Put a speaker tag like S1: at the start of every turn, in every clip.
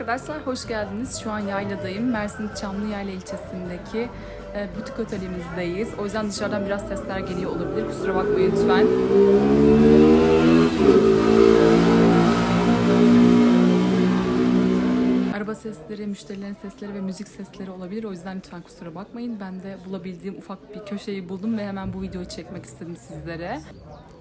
S1: arkadaşlar, hoş geldiniz. Şu an Yayla'dayım. Mersin Çamlıyayla ilçesindeki e, butik otelimizdeyiz. O yüzden dışarıdan biraz sesler geliyor olabilir. Kusura bakmayın lütfen. Araba sesleri, müşterilerin sesleri ve müzik sesleri olabilir. O yüzden lütfen kusura bakmayın. Ben de bulabildiğim ufak bir köşeyi buldum ve hemen bu videoyu çekmek istedim sizlere.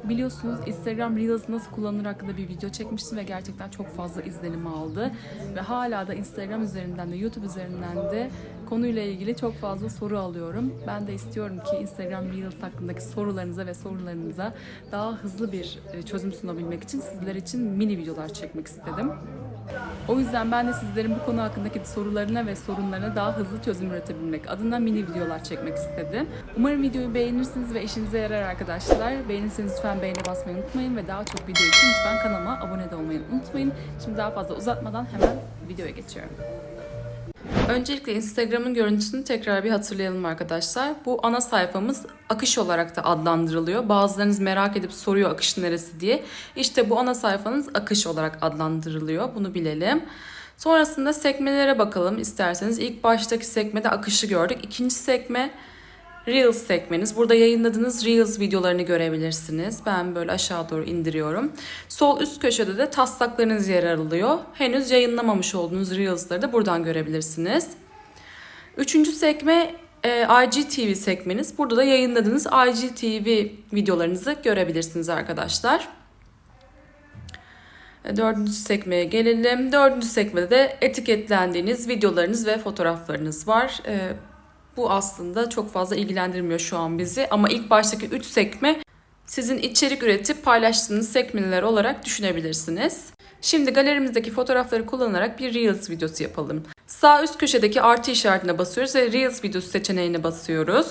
S1: Biliyorsunuz Instagram Reels nasıl kullanılır hakkında bir video çekmiştim ve gerçekten çok fazla izlenim aldı. Ve hala da Instagram üzerinden de YouTube üzerinden de konuyla ilgili çok fazla soru alıyorum. Ben de istiyorum ki Instagram Reels hakkındaki sorularınıza ve sorularınıza daha hızlı bir e, çözüm sunabilmek için sizler için mini videolar çekmek istedim. O yüzden ben de sizlerin bu konu hakkındaki sorularına ve sorunlarına daha hızlı çözüm üretebilmek adına mini videolar çekmek istedim. Umarım videoyu beğenirsiniz ve işinize yarar arkadaşlar. Beğenirseniz lütfen beğeni basmayı unutmayın ve daha çok video için lütfen kanalıma abone de olmayı unutmayın. Şimdi daha fazla uzatmadan hemen videoya geçiyorum. Öncelikle Instagram'ın görüntüsünü tekrar bir hatırlayalım arkadaşlar. Bu ana sayfamız akış olarak da adlandırılıyor. Bazılarınız merak edip soruyor akış neresi diye. İşte bu ana sayfanız akış olarak adlandırılıyor. Bunu bilelim. Sonrasında sekmelere bakalım isterseniz. İlk baştaki sekmede akışı gördük. İkinci sekme Reels sekmeniz. Burada yayınladığınız Reels videolarını görebilirsiniz. Ben böyle aşağı doğru indiriyorum. Sol üst köşede de taslaklarınız yer alıyor. Henüz yayınlamamış olduğunuz Reels'ları da buradan görebilirsiniz. Üçüncü sekme e, IGTV sekmeniz. Burada da yayınladığınız IGTV videolarınızı görebilirsiniz arkadaşlar. E, Dördüncü sekmeye gelelim. Dördüncü sekmede de etiketlendiğiniz videolarınız ve fotoğraflarınız var. E, bu aslında çok fazla ilgilendirmiyor şu an bizi ama ilk baştaki 3 sekme sizin içerik üretip paylaştığınız sekmeler olarak düşünebilirsiniz. Şimdi galerimizdeki fotoğrafları kullanarak bir Reels videosu yapalım. Sağ üst köşedeki artı işaretine basıyoruz ve Reels videosu seçeneğine basıyoruz.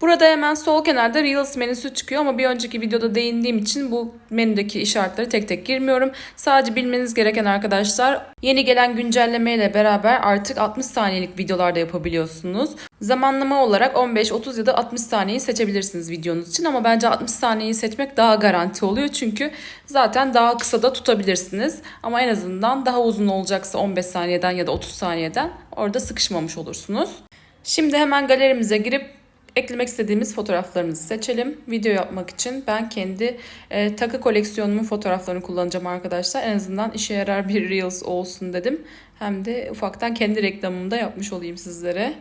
S1: Burada hemen sol kenarda Reels menüsü çıkıyor ama bir önceki videoda değindiğim için bu menüdeki işaretleri tek tek girmiyorum. Sadece bilmeniz gereken arkadaşlar yeni gelen güncellemeyle beraber artık 60 saniyelik videolarda yapabiliyorsunuz. Zamanlama olarak 15, 30 ya da 60 saniyeyi seçebilirsiniz videonuz için ama bence 60 saniyeyi seçmek daha garanti oluyor çünkü zaten daha kısa da tutabilirsiniz. Ama en azından daha uzun olacaksa 15 saniyeden ya da 30 saniyeden orada sıkışmamış olursunuz. Şimdi hemen galerimize girip eklemek istediğimiz fotoğraflarımızı seçelim. Video yapmak için ben kendi e, takı koleksiyonumun fotoğraflarını kullanacağım arkadaşlar. En azından işe yarar bir Reels olsun dedim. Hem de ufaktan kendi reklamımı da yapmış olayım sizlere.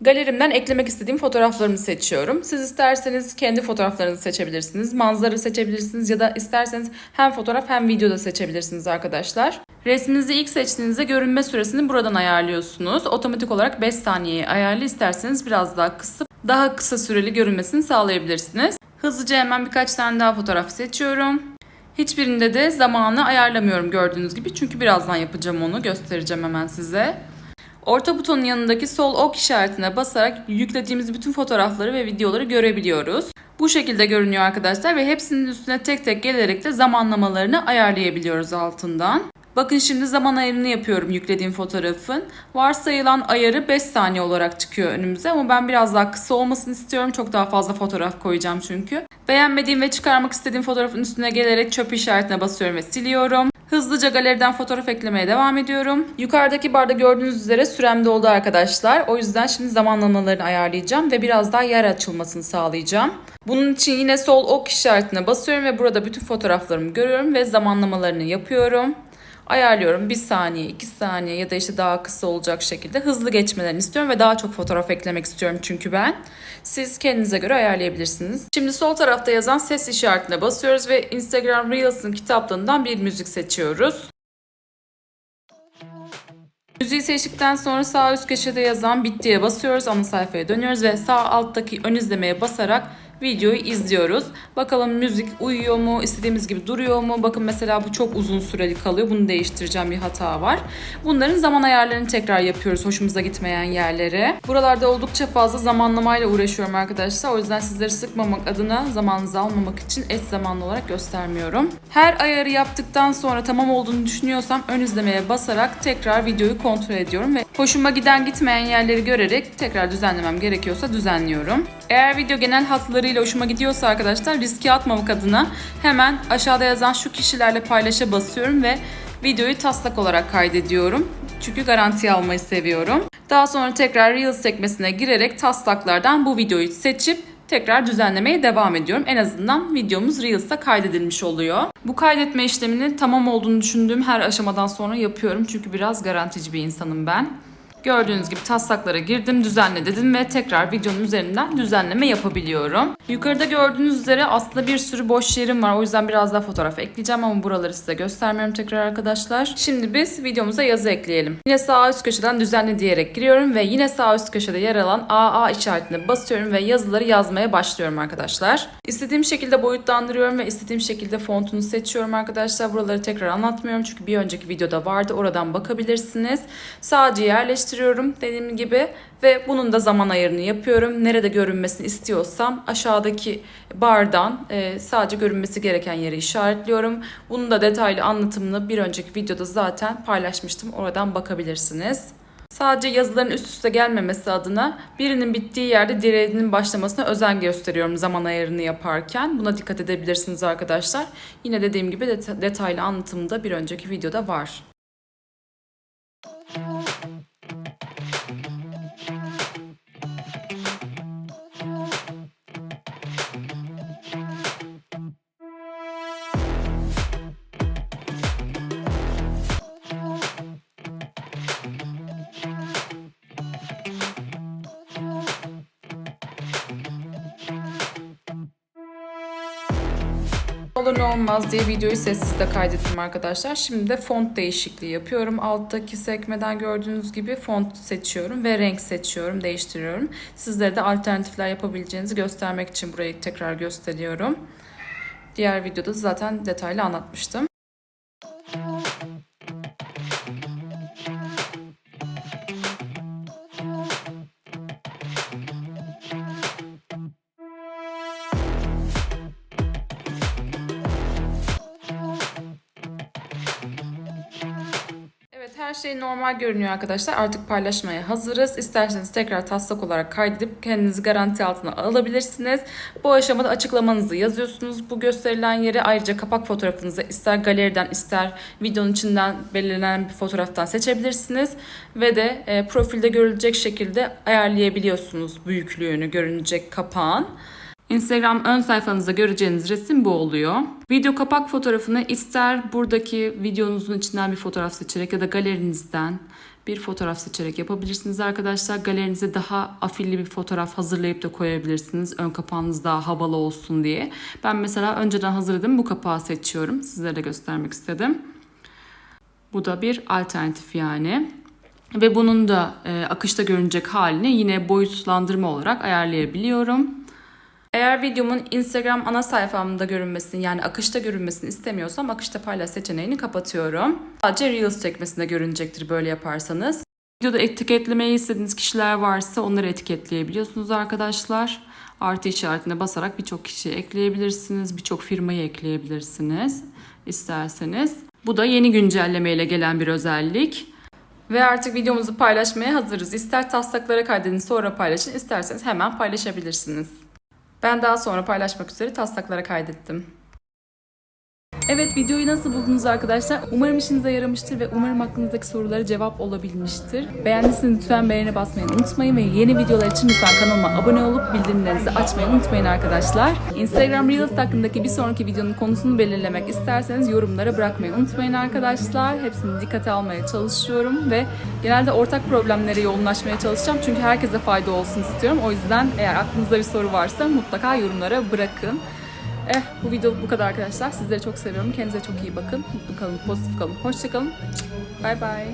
S1: Galerimden eklemek istediğim fotoğraflarımı seçiyorum. Siz isterseniz kendi fotoğraflarınızı seçebilirsiniz. Manzara seçebilirsiniz ya da isterseniz hem fotoğraf hem video da seçebilirsiniz arkadaşlar. Resminizi ilk seçtiğinizde görünme süresini buradan ayarlıyorsunuz. Otomatik olarak 5 saniyeye ayarlı isterseniz biraz daha kısıp daha kısa süreli görünmesini sağlayabilirsiniz. Hızlıca hemen birkaç tane daha fotoğraf seçiyorum. Hiçbirinde de zamanı ayarlamıyorum gördüğünüz gibi. Çünkü birazdan yapacağım onu göstereceğim hemen size. Orta butonun yanındaki sol ok işaretine basarak yüklediğimiz bütün fotoğrafları ve videoları görebiliyoruz. Bu şekilde görünüyor arkadaşlar ve hepsinin üstüne tek tek gelerek de zamanlamalarını ayarlayabiliyoruz altından. Bakın şimdi zaman ayarını yapıyorum yüklediğim fotoğrafın. Varsayılan ayarı 5 saniye olarak çıkıyor önümüze ama ben biraz daha kısa olmasını istiyorum. Çok daha fazla fotoğraf koyacağım çünkü. Beğenmediğim ve çıkarmak istediğim fotoğrafın üstüne gelerek çöp işaretine basıyorum ve siliyorum. Hızlıca galeriden fotoğraf eklemeye devam ediyorum. Yukarıdaki barda gördüğünüz üzere sürem doldu arkadaşlar. O yüzden şimdi zamanlamalarını ayarlayacağım ve biraz daha yer açılmasını sağlayacağım. Bunun için yine sol ok işaretine basıyorum ve burada bütün fotoğraflarımı görüyorum ve zamanlamalarını yapıyorum ayarlıyorum. 1 saniye, 2 saniye ya da işte daha kısa olacak şekilde hızlı geçmelerini istiyorum ve daha çok fotoğraf eklemek istiyorum çünkü ben. Siz kendinize göre ayarlayabilirsiniz. Şimdi sol tarafta yazan ses işaretine basıyoruz ve Instagram Reels'ın kitaplığından bir müzik seçiyoruz. Müziği seçtikten sonra sağ üst köşede yazan bittiye basıyoruz. Ana sayfaya dönüyoruz ve sağ alttaki ön izlemeye basarak videoyu izliyoruz. Bakalım müzik uyuyor mu, istediğimiz gibi duruyor mu? Bakın mesela bu çok uzun süreli kalıyor. Bunu değiştireceğim bir hata var. Bunların zaman ayarlarını tekrar yapıyoruz hoşumuza gitmeyen yerlere. Buralarda oldukça fazla zamanlamayla uğraşıyorum arkadaşlar. O yüzden sizleri sıkmamak adına zamanınızı almamak için eş zamanlı olarak göstermiyorum. Her ayarı yaptıktan sonra tamam olduğunu düşünüyorsam ön izlemeye basarak tekrar videoyu kontrol ediyorum ve hoşuma giden gitmeyen yerleri görerek tekrar düzenlemem gerekiyorsa düzenliyorum. Eğer video genel hatlarıyla hoşuma gidiyorsa arkadaşlar riske atmamak adına hemen aşağıda yazan şu kişilerle paylaşa basıyorum ve videoyu taslak olarak kaydediyorum. Çünkü garanti almayı seviyorum. Daha sonra tekrar Reels sekmesine girerek taslaklardan bu videoyu seçip tekrar düzenlemeye devam ediyorum. En azından videomuz Reels'ta kaydedilmiş oluyor. Bu kaydetme işlemini tamam olduğunu düşündüğüm her aşamadan sonra yapıyorum. Çünkü biraz garantici bir insanım ben. Gördüğünüz gibi taslaklara girdim, düzenle dedim ve tekrar videonun üzerinden düzenleme yapabiliyorum. Yukarıda gördüğünüz üzere aslında bir sürü boş yerim var. O yüzden biraz daha fotoğraf ekleyeceğim ama buraları size göstermiyorum tekrar arkadaşlar. Şimdi biz videomuza yazı ekleyelim. Yine sağ üst köşeden düzenle diyerek giriyorum ve yine sağ üst köşede yer alan AA işaretine basıyorum ve yazıları yazmaya başlıyorum arkadaşlar. İstediğim şekilde boyutlandırıyorum ve istediğim şekilde fontunu seçiyorum arkadaşlar. Buraları tekrar anlatmıyorum çünkü bir önceki videoda vardı. Oradan bakabilirsiniz. Sadece yerleştiriyorum dediğim gibi ve bunun da zaman ayarını yapıyorum. Nerede görünmesini istiyorsam aşağıdaki bardan e, sadece görünmesi gereken yeri işaretliyorum. Bunun da detaylı anlatımını bir önceki videoda zaten paylaşmıştım. Oradan bakabilirsiniz. Sadece yazıların üst üste gelmemesi adına birinin bittiği yerde diğerinin başlamasına özen gösteriyorum zaman ayarını yaparken. Buna dikkat edebilirsiniz arkadaşlar. Yine dediğim gibi det- detaylı anlatımı da bir önceki videoda var. Olur ne olmaz diye videoyu sessizde kaydettim arkadaşlar. Şimdi de font değişikliği yapıyorum. Alttaki sekmeden gördüğünüz gibi font seçiyorum ve renk seçiyorum, değiştiriyorum. Sizlere de alternatifler yapabileceğinizi göstermek için burayı tekrar gösteriyorum. Diğer videoda zaten detaylı anlatmıştım. Her şey normal görünüyor arkadaşlar. Artık paylaşmaya hazırız. İsterseniz tekrar taslak olarak kaydedip kendinizi garanti altına alabilirsiniz. Bu aşamada açıklamanızı yazıyorsunuz. Bu gösterilen yere ayrıca kapak fotoğrafınızı ister galeriden ister videonun içinden belirlenen bir fotoğraftan seçebilirsiniz. Ve de e, profilde görülecek şekilde ayarlayabiliyorsunuz büyüklüğünü görünecek kapağın. Instagram ön sayfanızda göreceğiniz resim bu oluyor. Video kapak fotoğrafını ister buradaki videonuzun içinden bir fotoğraf seçerek ya da galerinizden bir fotoğraf seçerek yapabilirsiniz arkadaşlar. Galerinize daha afilli bir fotoğraf hazırlayıp da koyabilirsiniz. Ön kapağınız daha havalı olsun diye. Ben mesela önceden hazırladım bu kapağı seçiyorum. Sizlere de göstermek istedim. Bu da bir alternatif yani. Ve bunun da e, akışta görünecek halini yine boyutlandırma olarak ayarlayabiliyorum. Eğer videomun Instagram ana sayfamda görünmesini yani akışta görünmesini istemiyorsam akışta paylaş seçeneğini kapatıyorum. Sadece Reels sekmesinde görünecektir böyle yaparsanız. Videoda etiketlemeyi istediğiniz kişiler varsa onları etiketleyebiliyorsunuz arkadaşlar. Artı işaretine basarak birçok kişiyi ekleyebilirsiniz. Birçok firmayı ekleyebilirsiniz isterseniz. Bu da yeni güncellemeyle gelen bir özellik. Ve artık videomuzu paylaşmaya hazırız. İster taslaklara kaydedin sonra paylaşın, isterseniz hemen paylaşabilirsiniz. Ben daha sonra paylaşmak üzere taslaklara kaydettim. Evet videoyu nasıl buldunuz arkadaşlar? Umarım işinize yaramıştır ve umarım aklınızdaki sorulara cevap olabilmiştir. Beğendiyseniz lütfen beğeni basmayı unutmayın ve yeni videolar için lütfen kanalıma abone olup bildirimlerinizi açmayı unutmayın arkadaşlar. Instagram Reels hakkındaki bir sonraki videonun konusunu belirlemek isterseniz yorumlara bırakmayı unutmayın arkadaşlar. Hepsini dikkate almaya çalışıyorum ve genelde ortak problemlere yoğunlaşmaya çalışacağım. Çünkü herkese fayda olsun istiyorum. O yüzden eğer aklınızda bir soru varsa mutlaka yorumlara bırakın. Eh bu video bu kadar arkadaşlar. Sizleri çok seviyorum. Kendinize çok iyi bakın. Mutlu kalın, pozitif kalın. Hoşçakalın. Bay bay.